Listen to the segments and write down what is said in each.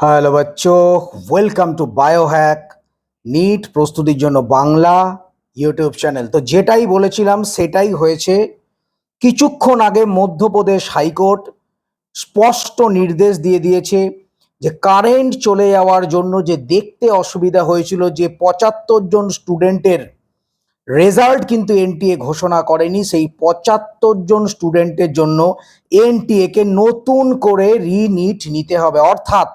Hello বাচ্চো welcome to Biohack NEET প্রস্তুতির জন্য বাংলা ইউটিউব চ্যানেল তো যেটাই বলেছিলাম, সেটাই হয়েছে। কিছুক্ষণ আগে মধ্যপ্রদেশ হাইকোর্ট স্পষ্ট নির্দেশ দিয়ে দিয়েছে যে কারেন্ট চলে যাওয়ার জন্য যে দেখতে অসুবিধা হয়েছিল, যে পঁচাত্তর জন স্টুডেন্টের রেজাল্ট কিন্তু এনটিএ ঘোষণা করেনি। সেই পঁচাত্তর জন স্টুডেন্টের জন্য এনটিএ কে নতুন করে রিনিট নিতে হবে। অর্থাৎ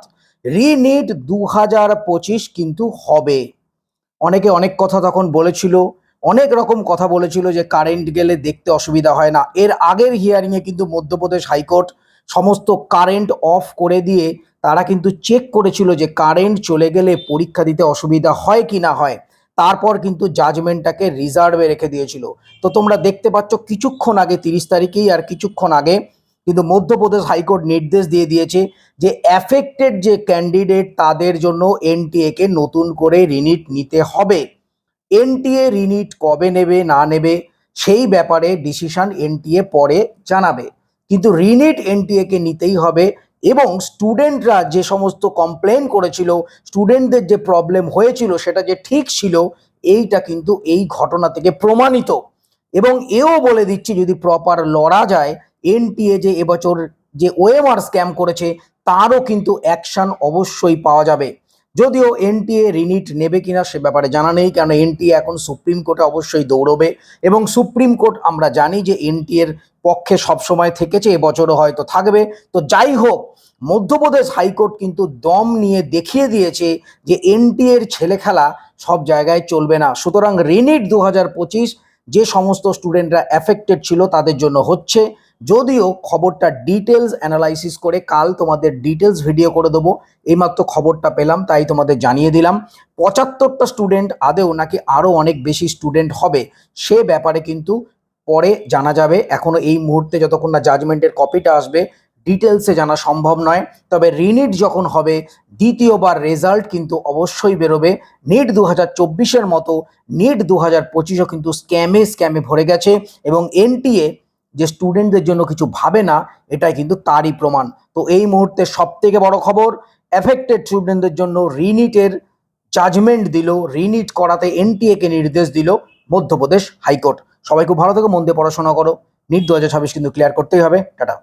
রিনিট দু হাজার পঁচিশ কিন্তু হবে। অনেকে অনেক কথা তখন বলেছিল, অনেক রকম কথা বলেছিল যে কারেন্ট গেলে দেখতে অসুবিধা হয় না। এর আগের হিয়ারিংয়ে কিন্তু মধ্যপ্রদেশ হাইকোর্ট সমস্ত কারেন্ট অফ করে দিয়ে তারা কিন্তু চেক করেছিল যে কারেন্ট চলে গেলে পরীক্ষা দিতে অসুবিধা হয় কি না হয়। তারপর কিন্তু জাজমেন্টটাকে রিজার্ভে রেখে দিয়েছিল। তো তোমরা দেখতে পাচ্ছ, কিছুক্ষণ আগে, তিরিশ তারিখেই আর কিছুক্ষণ আগে কিন্তু মধ্যপ্রদেশ হাইকোর্ট নির্দেশ দিয়ে দিয়েছে যে অ্যাফেক্টেড যে ক্যান্ডিডেট তাদের জন্য এনটিএ কে নতুন করে রিনিট নিতে হবে। এনটিএ রিনিট কবে নেবে, না নেবে, সেই ব্যাপারে ডিসিশন এনটিএ পরে জানাবে। কিন্তু রিনিট এনটিএ কে নিতেই হবে এবং স্টুডেন্টরা যে সমস্ত কমপ্লেন করেছিল স্টুডেন্টদের যে প্রবলেম হয়েছিল, সেটা যে ঠিক ছিল, এইটা কিন্তু এই ঘটনা থেকে প্রমাণিত। এবং এও বলে দিচ্ছি, যদি প্রপার লড়া যায় এনটিএ যে এবছর যে ওএমআর স্ক্যাম করেছে, তারও কিন্তু অ্যাকশন অবশ্যই পাওয়া যাবে। যদিও এনটিএ রিনিট নেবে কিনা সে ব্যাপারে জানা নেই কারণ এনটিএ এখন সুপ্রিম কোর্টে অবশ্যই দৌড়বে। এবং সুপ্রিম কোর্ট আমরা জানি যে এনটিএ এর পক্ষে সবসময় থেকেছে, এবছরও হয়তো থাকবে। তো যাই হোক, মধ্যপ্রদেশ হাইকোর্ট কিন্তু দম নিয়ে দেখিয়ে দিয়েছে যে এনটিএ এর ছেলে খেলা সব জায়গায় চলবে না। সুতরাং রিনিট দু হাজার পঁচিশ যে সমস্ত স্টুডেন্টরা অ্যাফেক্টেড ছিল, তাদের জন্য হচ্ছে। যদিও খবরটা ডিটেলস অ্যানালাইসিস করে কাল তোমাদের ডিটেলস ভিডিও করে দেবো। এইমাত্র খবরটা পেলাম, তাই তোমাদের জানিয়ে দিলাম। পঁচাত্তরটা স্টুডেন্ট আদেও নাকি আরও অনেক বেশি স্টুডেন্ট হবে, সে ব্যাপারে কিন্তু পরে জানা যাবে। এখনও এই মুহূর্তে যতক্ষণ না জাজমেন্টের কপিটা আসবে ডিটেলসে জানা সম্ভব নয়। তবে রিনিট যখন হবে, দ্বিতীয়বার রেজাল্ট কিন্তু অবশ্যই বেরোবে। নিট দু হাজার চব্বিশের মতো, নিট দু হাজার পঁচিশও কিন্তু স্ক্যামে স্ক্যামে ভরে গেছে এবং এনটিএ যে স্টুডেন্টদের জন্য কিছু ভাবে না, এটাই কিন্তু তারই প্রমাণ। তো এই মুহূর্তে সব থেকে বড় খবর এফেক্টেড স্টুডেন্টদের জন্য রিনিটের জাজমেন্ট দিল, রিনিট করাতে এনটিএকে নির্দেশ দিল মধ্যপ্রদেশ হাইকোর্ট। সবাই খুব ভালো থেকে, মন দিয়ে পড়াশোনা করো। নিট দু হাজার ছাব্বিশ কিন্তু ক্লিয়ার করতেই হবে। টাটা।